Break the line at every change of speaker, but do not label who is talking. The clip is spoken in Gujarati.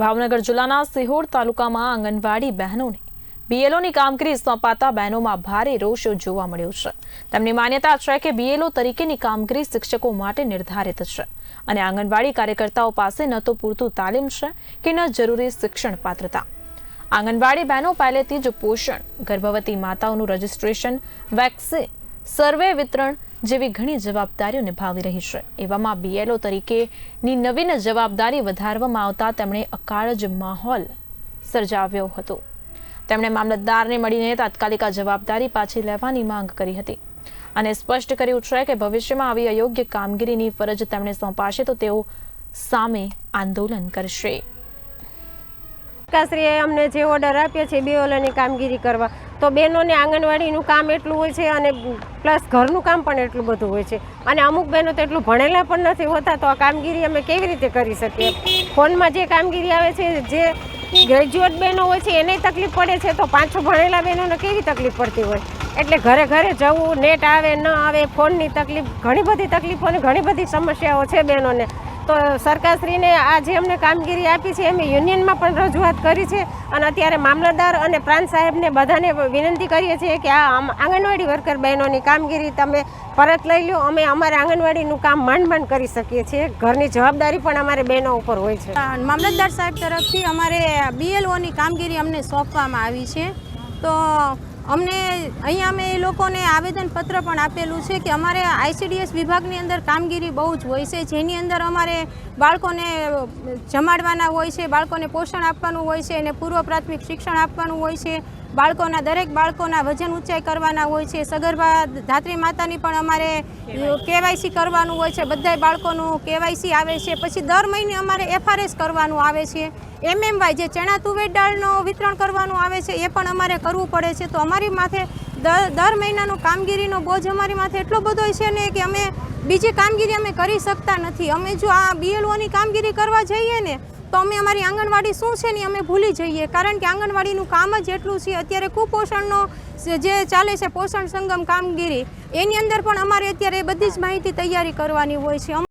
ભાવનગર જિલ્લાના સિહોર તાલુકામાં આંગણવાડી બહેનોને બીએલઓની કામગીરી સોંપાતા બહેનોમાં ભારે રોષ જોવા મળ્યો છે. તેમની માન્યતા છે કે બીએલઓ તરીકેની કામગીરી શિક્ષકો માટે નિર્ધારિત છે અને આંગણવાડી કાર્યકર્તાઓ પાસે ન તો પૂરતું તાલીમ છે કે ન જરૂરી શિક્ષણ પાત્રતા. આંગણવાડી બહેનો પહેલેથી જ પોષણ, ગર્ભવતી માતાઓનું રજીસ્ટ્રેશન, વેક્સિન, સર્વે વિતરણ જેવી ઘણી જવાબદારીઓ નિભાવી રહી છે. એવામાં બીએલઓ તરીકેની નવીન જવાબદારી વધારવામાં આવતા તેમણે અકાળ જ માહોલ સર્જાવ્યો હતો. તેમણે મામલતદારને મળીને તાત્કાલિક જવાબદારી પાછી લેવાની માંગ કરી હતી. અને સ્પષ્ટ કર્યું છે કે ભવિષ્યમાં આવી અયોગ્ય કામગીરીની ફરજ તેમણે સોંપાશે તો તેઓ સામે આંદોલન કરશે.
સરકારશ્રીએ અમને જે ઓર્ડર આપ્યો છે બેઓલાની કામગીરી કરવા તો બહેનોને આંગણવાડીનું કામ એટલું હોય છે અને પ્લસ ઘરનું કામ પણ એટલું બધું હોય છે. અને અમુક બહેનો તો એટલું ભણેલા પણ નથી હોતા, તો આ કામગીરી અમે કેવી રીતે કરી શકીએ? ફોનમાં જે કામગીરી આવે છે, જે ગ્રેજ્યુએટ બહેનો હોય છે, એને તકલીફ પડે છે, તો પાંચસો ભણેલા બહેનોને કેવી તકલીફ પડતી હોય? એટલે ઘરે ઘરે જવું, નેટ આવે, ન આવે, ફોનની તકલીફ, ઘણી બધી તકલીફો અને ઘણી બધી સમસ્યાઓ છે બહેનોને. તો સરકારશ્રીને આ જે અમને કામગીરી આપી છે, અમે યુનિયનમાં પણ રજૂઆત કરી છે અને અત્યારે મામલતદાર અને પ્રાંત સાહેબને બધાને વિનંતી કરીએ છીએ કે આ આંગણવાડી વર્કર બહેનોની કામગીરી તમે પરત લઈ લો અમે અમારે આંગણવાડીનું કામ માંડ માંડ કરી શકીએ છીએ. ઘરની જવાબદારી પણ અમારે બહેનો ઉપર હોય છે.
મામલતદાર સાહેબ તરફથી અમારે બીએલઓની કામગીરી અમને સોંપવામાં આવી છે. તો અમને અહીંયા અમે એ લોકોને આવેદનપત્ર પણ આપેલું છે કે અમારે આઈસીડીએસ વિભાગની અંદર કામગીરી બહુ જ હોય છે. જેની અંદર અમારે બાળકોને જમાડવાના હોય છે, બાળકોને પોષણ આપવાનું હોય છે અને પૂર્વ પ્રાથમિક શિક્ષણ આપવાનું હોય છે. બાળકોના, દરેક બાળકોના વજન ઊંચાઈ કરવાના હોય છે. સગર્ભા ધાત્રી માતાની પણ અમારે કેવાયસી કરવાનું હોય છે. બધાય બાળકોનું કેવાયસી આવે છે. પછી દર મહિને અમારે એફઆરએસ કરવાનું આવે છે. એમએમવાય જે ચણા તુવેર દાળનું વિતરણ કરવાનું આવે છે, એ પણ અમારે કરવું પડે છે. તો અમારી માથે દર મહિનાનો કામગીરીનો બોજ અમારી માથે એટલો બધો છે ને કે અમે બીજી કામગીરી અમે કરી શકતા નથી. અમે જો આ બીએલઓની કામગીરી કરવા જઈએ ને તો અમે અમારી આંગણવાડી શું છે ને અમે ભૂલી જઈએ. કારણ કે આંગણવાડીનું કામ જ એટલું છે, અત્યારે કુપોષણનો જે ચાલે છે પોષણ સંગમ કામગીરી, એની અંદર પણ અમારે અત્યારે બધી જ માહિતી તૈયારી કરવાની હોય છે.